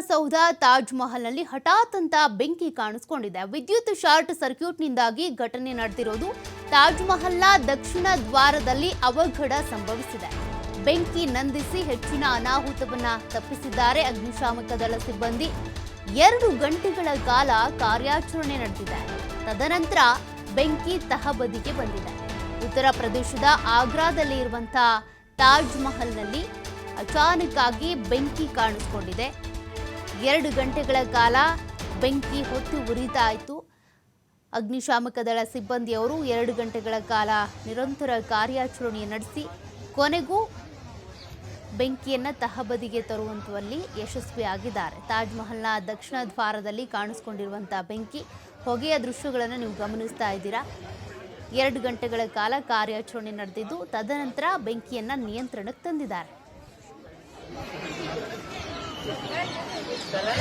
ವಿಧಾನಸೌಧ ತಾಜ್ ಮಹಲ್ನಲ್ಲಿ ಹಠಾತ್ ಅಂತ ಬೆಂಕಿ ಕಾಣಿಸ್ಕೊಂಡಿದೆ. ವಿದ್ಯುತ್ ಶಾರ್ಟ್ ಸರ್ಕ್ಯೂಟ್ನಿಂದಾಗಿ ಘಟನೆ ನಡೆದಿರೋದು ತಾಜ್ ಮಹಲ್ನ ದಕ್ಷಿಣ ದ್ವಾರದಲ್ಲಿ ಅವಘಡ ಸಂಭವಿಸಿದೆ. ಬೆಂಕಿ ನಂದಿಸಿ ಹೆಚ್ಚಿನ ಅನಾಹುತವನ್ನ ತಪ್ಪಿಸಿದ್ದಾರೆ ಅಗ್ನಿಶಾಮಕ ದಳ ಸಿಬ್ಬಂದಿ. ಎರಡು ಗಂಟೆಗಳ ಕಾಲ ಕಾರ್ಯಾಚರಣೆ ನಡೆದಿದೆ. ತದನಂತರ ಬೆಂಕಿ ತಹಬದಿಗೆ ಬಂದಿದೆ. ಉತ್ತರ ಪ್ರದೇಶದ ಆಗ್ರಾದಲ್ಲಿ ಇರುವಂತಹ ತಾಜ್ ಮಹಲ್ನಲ್ಲಿ ಅಚಾನಕ್ ಆಗಿ ಬೆಂಕಿ ಕಾಣಿಸ್ಕೊಂಡಿದೆ. ಎರಡು ಗಂಟೆಗಳ ಕಾಲ ಬೆಂಕಿ ಹೊತ್ತು ಉರಿತಾ ಅಗ್ನಿಶಾಮಕ ದಳ ಸಿಬ್ಬಂದಿಯವರು ಎರಡು ಗಂಟೆಗಳ ಕಾಲ ನಿರಂತರ ಕಾರ್ಯಾಚರಣೆ ನಡೆಸಿ, ಕೊನೆಗೂ ಬೆಂಕಿಯನ್ನು ತಹಬದಿಗೆ ತರುವಂತಲ್ಲಿ ಯಶಸ್ವಿಯಾಗಿದ್ದಾರೆ ತಾಜ್ ಮಹಲ್ನ ದಕ್ಷಿಣ ದ್ವಾರದಲ್ಲಿ ಕಾಣಿಸ್ಕೊಂಡಿರುವಂತಹ ಬೆಂಕಿ, ಹೊಗೆಯ ದೃಶ್ಯಗಳನ್ನು ನೀವು ಗಮನಿಸ್ತಾ ಇದ್ದೀರಾ? ಎರಡು ಗಂಟೆಗಳ ಕಾಲ ಕಾರ್ಯಾಚರಣೆ ನಡೆದಿದ್ದು, ತದನಂತರ ಬೆಂಕಿಯನ್ನು ನಿಯಂತ್ರಣಕ್ಕೆ ತಂದಿದ್ದಾರೆ. Salah.